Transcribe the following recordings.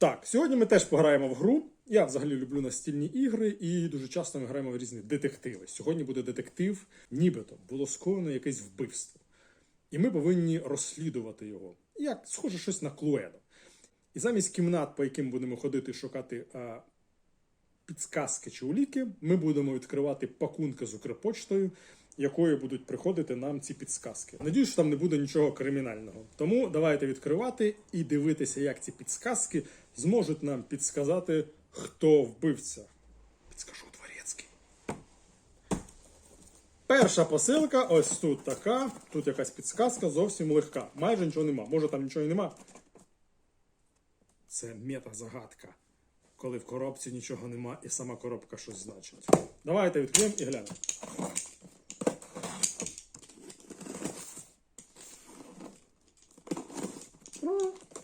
Так, сьогодні ми теж пограємо в гру. Я взагалі люблю настільні ігри і дуже часто ми граємо в різні детективи. Сьогодні буде детектив, нібито було скоєно якесь вбивство. І ми повинні розслідувати його. Як схоже щось на Клуедо. І замість кімнат, по яким будемо ходити шукати а, підсказки чи уліки, ми будемо відкривати пакунки з Укрпочтою, якою будуть приходити нам ці підсказки. Надіюсь, там не буде нічого кримінального. Тому давайте відкривати і дивитися, як ці підсказки зможуть нам підсказати, хто вбивця. Підскажу Дворецький. Перша посилка ось тут така. Тут якась підсказка зовсім легка. Майже нічого нема. Може там нічого і нема. Це мета-загадка. Коли в коробці нічого нема і сама коробка щось значить. Давайте відкриємо і глянемо.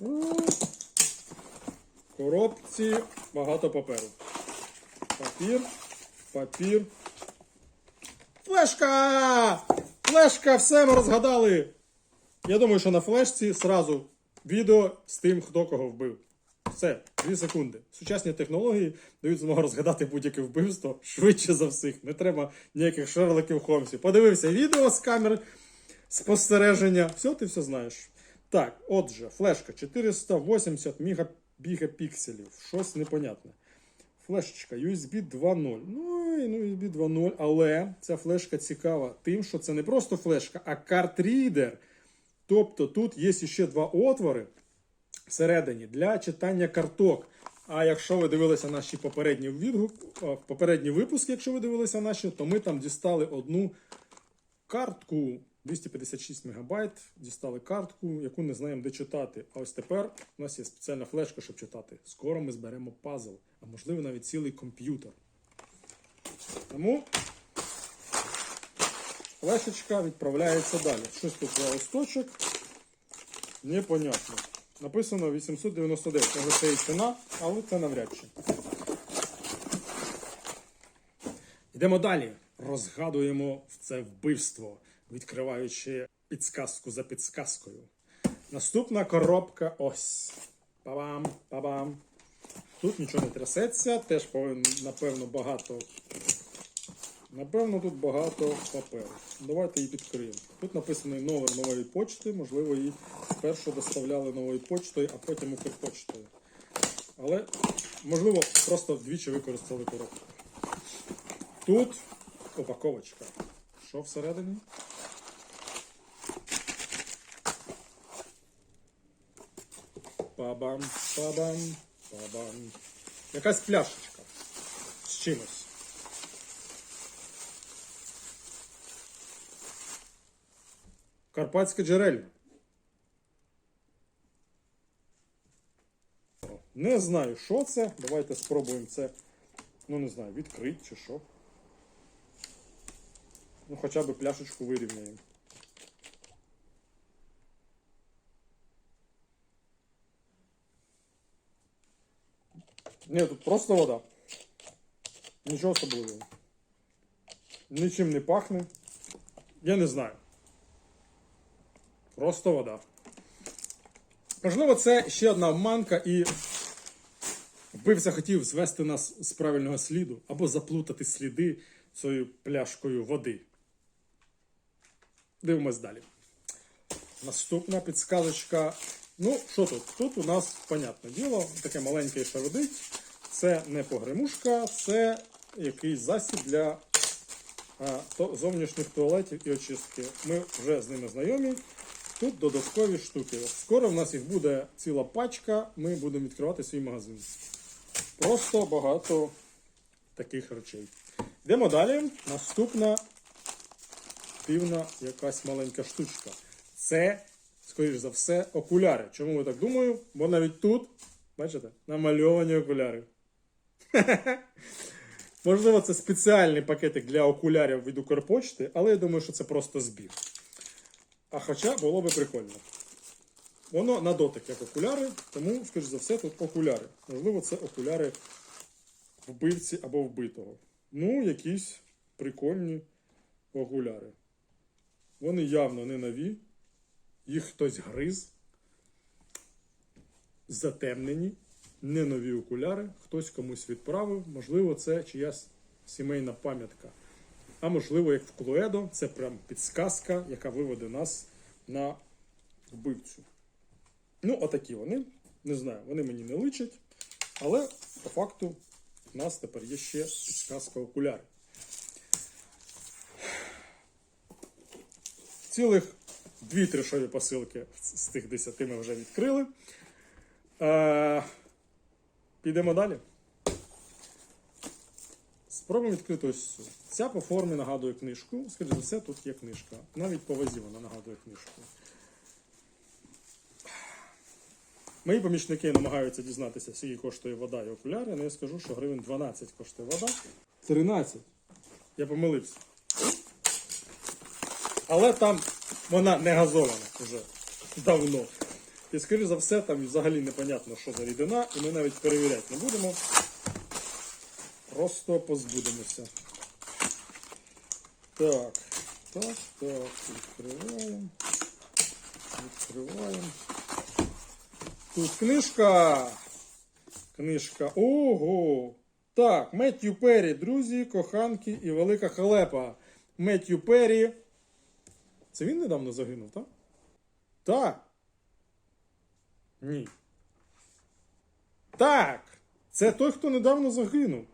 В коробці багато паперу. Папір, папір. Флешка! Флешка! Все ми розгадали! Я думаю, що на флешці сразу відео з тим, хто кого вбив. Все, дві секунди. Сучасні технології дають змогу розгадати будь-яке вбивство швидше за всіх. Не треба ніяких шерлоків Холмсів. Подивився відео з камер спостереження. Все, ти все знаєш. Так, отже, флешка 480 мегапікселів. Щось непонятне. Флешечка USB 2.0. Ну, і, ну, USB 2.0, але ця флешка цікава тим, що це не просто флешка, а картрідер. Тобто тут є ще два отвори всередині для читання карток. А якщо ви дивилися наші попередні відгук, попередні випуски, якщо ви дивилися наші, то ми там дістали одну картку 256 МБ, дістали картку, яку не знаємо, де читати. А ось тепер у нас є спеціальна флешка, щоб читати. Скоро ми зберемо пазл, а можливо навіть цілий комп'ютер. Тому флешечка відправляється далі. Щось тут за листочок. Непонятно. Написано 899. Може це і ціна, але це навряд чи. Йдемо далі. Розгадуємо це вбивство, відкриваючи підсказку за підсказкою. Наступна коробка ось. Па-бам, па-бам. Тут нічого не трясеться, теж повинен, напевно, багато. Напевно, тут багато паперу. Давайте її відкриємо. Тут написаний номер нової почти, можливо, її спершу доставляли новою почтою, а потім Укрпочтою. Але, можливо, просто вдвічі використали коробку. Тут упаковочка. Що всередині? Па-бам, па-бам, па-бам. Якась пляшечка з чимось. Карпатське джерельне. Не знаю, що це. Давайте спробуємо це, ну не знаю, відкрити чи що. Ну, хоча б пляшечку вирівняємо. Ні, тут просто вода. Нічого особливого. Нічим не пахне. Я не знаю. Просто вода. Можливо, це ще одна обманка, і вбивця хотів звести нас з правильного сліду або заплутати сліди цією пляшкою води. Дивимось далі. Наступна підсказочка. Ну, що тут? Тут у нас, понятне діло, таке маленьке шародить. Це не погремушка, це якийсь засіб для а, то, зовнішніх туалетів і очистки. Ми вже з ними знайомі. Тут додаткові штуки. Скоро в нас їх буде ціла пачка, ми будемо відкривати свій магазин. Просто багато таких речей. Йдемо далі. Наступна дивна якась маленька штучка. Це, скоріш за все, окуляри. Чому я так думаю? Бо навіть тут, бачите, намальовані окуляри. Можливо, це спеціальний пакетик для окулярів від Укрпочти, але я думаю, що це просто збір. А хоча було би прикольно. Воно на дотик, як окуляри, тому, скоріш за все, тут окуляри. Можливо, це окуляри вбивці або вбитого. Ну, якісь прикольні окуляри. Вони явно не нові. Їх хтось гриз. Затемнені. не нові окуляри, хтось комусь відправив. Можливо, це чиясь сімейна пам'ятка. А можливо, як в Клуедо, це прям підсказка, яка виведе нас на вбивцю. Ну, отакі вони. Не знаю, вони мені не личать. Але по факту в нас тепер є ще підсказка окуляри. Цілих дві трешові посилки з тих десяти ми вже відкрили. Е, підемо далі. Спробуємо відкрити ось цю. Ця по формі нагадує книжку. Скоріше за все, тут є книжка. Навіть по вазі вона нагадує книжку. Мої помічники намагаються дізнатися, скільки коштує вода і окуляри, але я скажу, що гривень 12 коштує вода. 13. Я помилився. Але там вона не газована вже давно. І, скоріше за все, там взагалі непонятно, що за рідина, і ми навіть перевіряти не будемо. Просто позбудемося. Так, так, так, відкриваємо. Відкриваємо. Тут книжка. Книжка. Ого! Так, Меттью Перрі, друзі, коханки і велика халепа. Меттью Перрі. Це він недавно загинув, так? Так. Ні. Так. Це той, хто недавно загинув.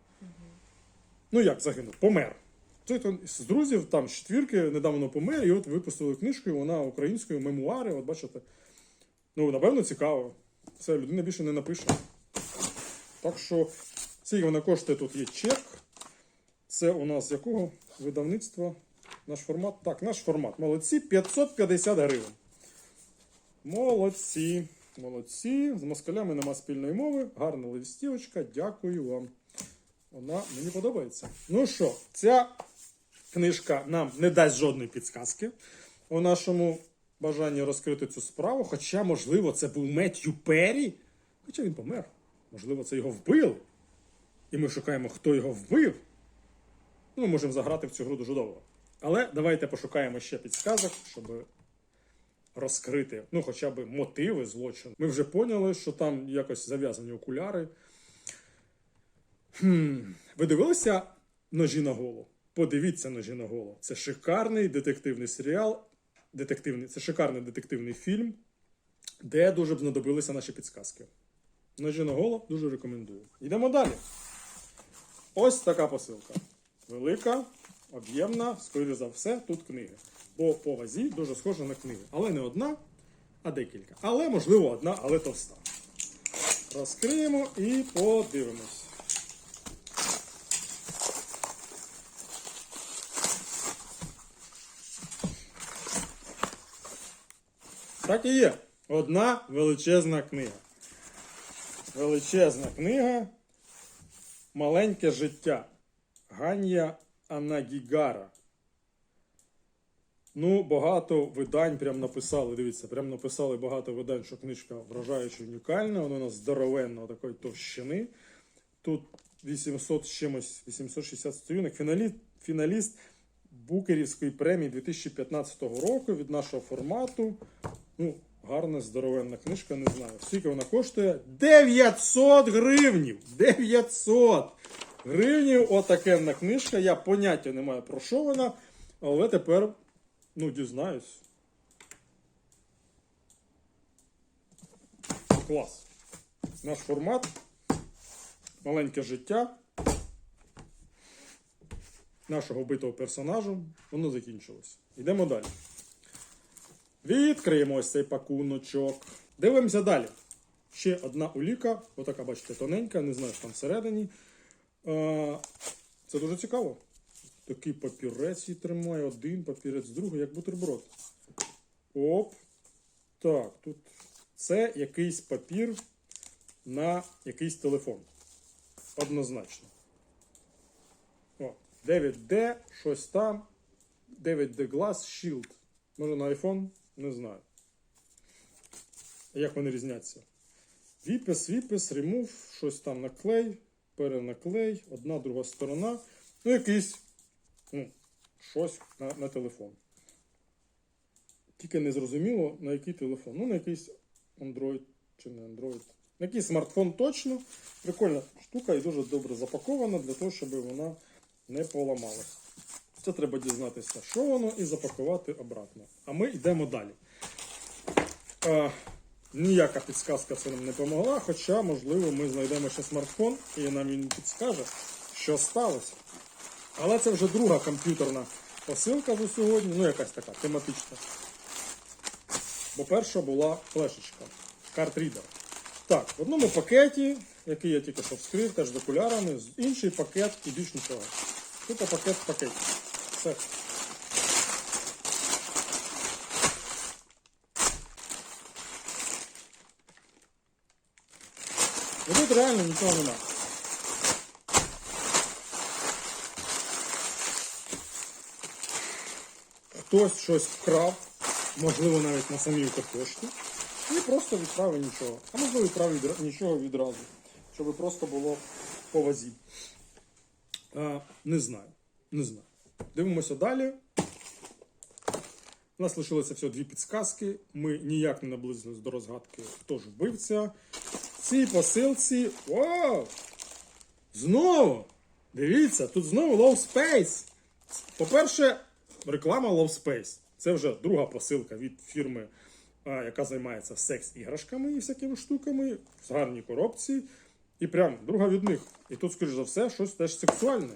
Ну як загинув? Помер. Той, хто з друзів, там з четвірки недавно помер, і от випустили книжку, і вона українською мемуари. От бачите. Ну, напевно, цікаво. Це людина більше не напише. Так що, скільки вона коштує, тут є чек. Це у нас якого видавництва? Наш формат? Так, наш формат. Молодці, 550 гривень. Молодці. Молодці. З москалями нема спільної мови. Гарна листівочка. Дякую вам. Вона мені подобається. Ну що, ця книжка нам не дасть жодної підсказки у нашому бажанні розкрити цю справу. Хоча, можливо, це був Меттью Перрі. Хоча він помер. Можливо, це його вбили. І ми шукаємо, хто його вбив. Ну, ми можемо заграти в цю гру дуже довго. Але давайте пошукаємо ще підсказок, щоб розкрити, ну, хоча б мотиви злочину. Ми вже поняли, що там якось зав'язані окуляри. Хм. Ви дивилися ножі на голову? Подивіться ножі на голову. Це шикарний детективний серіал. Детективний, це шикарний детективний фільм, де дуже б знадобилися наші підсказки. Ножі на голову дуже рекомендую. Йдемо далі. Ось така посилка. Велика, об'ємна, скоріше за все, тут книги. Бо по вазі дуже схожа на книги. Але не одна, а декілька. Але, можливо, одна, але товста. Розкриємо і подивимось. Так і є. Одна величезна книга. Величезна книга. Маленьке життя. Ганія Анагігара. Ну, багато видань прям написали. Дивіться, прям написали багато видань, що книжка вражаюча унікальна. Вона у нас здоровенна такої товщини. Тут 800 з чимось, 860 сторінок. Фіналіст, фіналіст Букерівської премії 2015 року від нашого формату. Ну, гарна, здоровенна книжка, не знаю. Скільки вона коштує? 900 гривнів! 900 гривнів отакенна книжка. Я поняття не маю про що вона, але тепер, ну, дізнаюсь. Клас. Наш формат. Маленьке життя нашого вбитого персонажу. Воно закінчилось. Йдемо далі. Відкриємо ось цей пакуночок. Дивимося далі. Ще одна уліка. Отака, бачите, тоненька, не знаю, що там всередині. Це дуже цікаво. Такий папірець її тримає, один папірець, другий, як бутерброд. Оп. Так, тут це якийсь папір на якийсь телефон. Однозначно. О, 9D, щось там. 9D Glass Shield. Може на iPhone? Не знаю. Як вони різняться? Віпес, віпес, ремув, щось там наклей, перенаклей, одна друга сторона. Ну, якийсь ну, щось на, на телефон. Тільки не зрозуміло, на який телефон. Ну, на якийсь Android чи не Android. На Який смартфон точно. Прикольна штука і дуже добре запакована для того, щоб вона не поламалась. Це треба дізнатися, що воно, і запакувати обратно. А ми йдемо далі. Ніяка підсказка це нам не допомогла, хоча, можливо, ми знайдемо ще смартфон і нам він підскаже, що сталося. Але це вже друга комп'ютерна посилка за сьогодні, ну якась така тематична. Бо перша була флешечка, картрідер. Так, в одному пакеті, який я тільки що вскрив, теж з окулярами, інший пакет і більш нічого. Тут пакет в пакеті. Все. І тут реально нічого немає. Хтось щось вкрав, можливо, навіть на самій Укрпошті, і просто відправив нічого. А можливо, відправив відра- нічого відразу, щоб просто було по вазі. А, не знаю. Не знаю. Дивимося далі. У нас лишилося всього дві підсказки. Ми ніяк не наблизились до розгадки, хто ж вбивця. Цій посилці. Вау! Знову! Дивіться, тут знову Low Space. По-перше, реклама Low Space. Це вже друга посилка від фірми, яка займається секс-іграшками і всякими штуками, в гарній коробці. І прям друга від них. І тут, скоріш за все, щось теж сексуальне.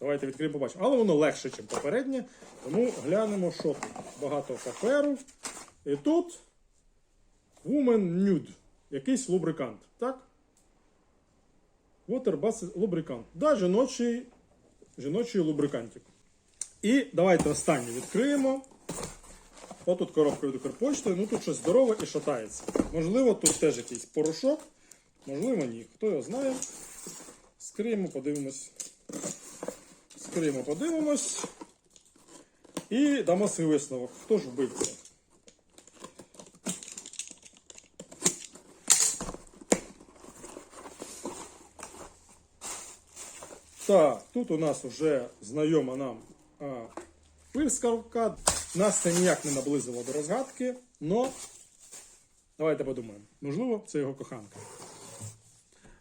Давайте відкриємо побачимо. Але воно легше, ніж попереднє. Тому глянемо, що тут. Багато паперу. І тут Woman Nude. Якийсь лубрикант. Так? Water лубрикант. Да, жіночий, жіночий лубрикантик. І давайте останнє відкриємо. Отут коробка від Укрпочти. Ну тут щось здорове і шатається. Можливо, тут теж якийсь порошок. Можливо, ні. Хто його знає. Скриємо, подивимось. Скриємо, подивимось. І дамо свій висновок. Хто ж вбивця? Так, тут у нас вже знайома нам а, пирскавка. Нас це ніяк не наблизило до розгадки, но давайте подумаємо. Можливо, це його коханка.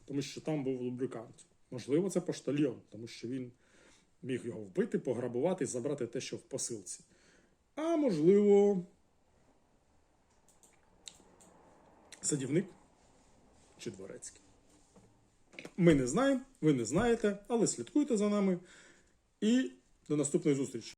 Тому що там був лубрикант. Можливо, це поштальйон, тому що він міг його вбити, пограбувати і забрати те, що в посилці. А можливо, садівник чи дворецький. Ми не знаємо, ви не знаєте, але слідкуйте за нами. І до наступної зустрічі.